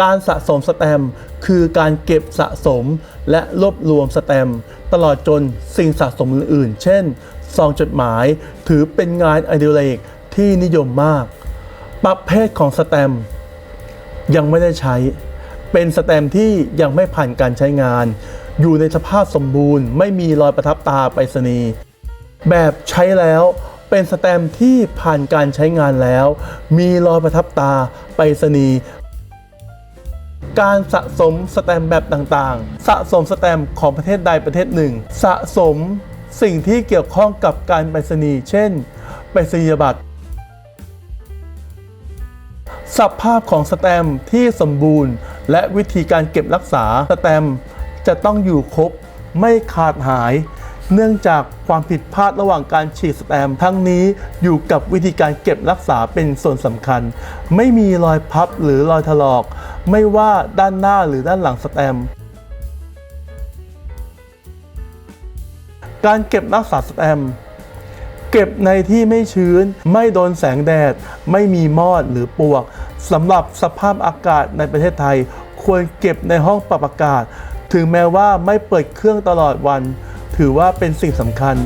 การสะสมสแตมคือการเก็บสะสมและรวบรวมสแตมตลอดจนสิ่งสะสมอื่นๆ เช่นซองจดหมาย ถือเป็นงานอดิเรกที่นิยมมาก ประเภทของสแตมยังไม่ได้ใช้ เป็นสแตมที่ยังไม่ผ่านการใช้งาน อยู่ในสภาพสมบูรณ์ ไม่มีรอยประทับตาไปรษณีย์แบบใช้แล้วเป็นสแตมที่ผ่านการใช้งานแล้ว มีรอยประทับตาไปรษณีย์ การสะสมสแตมแบบต่างๆ สะสมสแตมของประเทศใดประเทศหนึ่ง สะสมสิ่งที่เกี่ยวข้องกับการไปรษณีย์เช่น ไปรษณียบัตรสภาพของสแตมที่สมบูรณ์ และวิธีการเก็บรักษาสแตมจะต้องอยู่ครบไม่ขาดหาย เนื่องจากความผิดพลาดระหว่างการฉีดสแตมทั้งนี้อยู่กับวิธีการเก็บรักษาเป็นส่วนสำคัญ ไม่มีรอยพับหรือรอยถลอก ไม่ว่าด้านหน้าหรือด้านหลังสแตมการเก็บรักษาสแตมเก็บในที่ไม่ชื้น ไม่โดนแสงแดด ไม่มีมอดหรือปวกสำหรับสภาพอากาศในประเทศไทย ควรเก็บในห้องปรับอากาศ ถึงแม้ว่าไม่เปิดเครื่องตลอดวัน ถือว่าเป็นสิ่งสำคัญ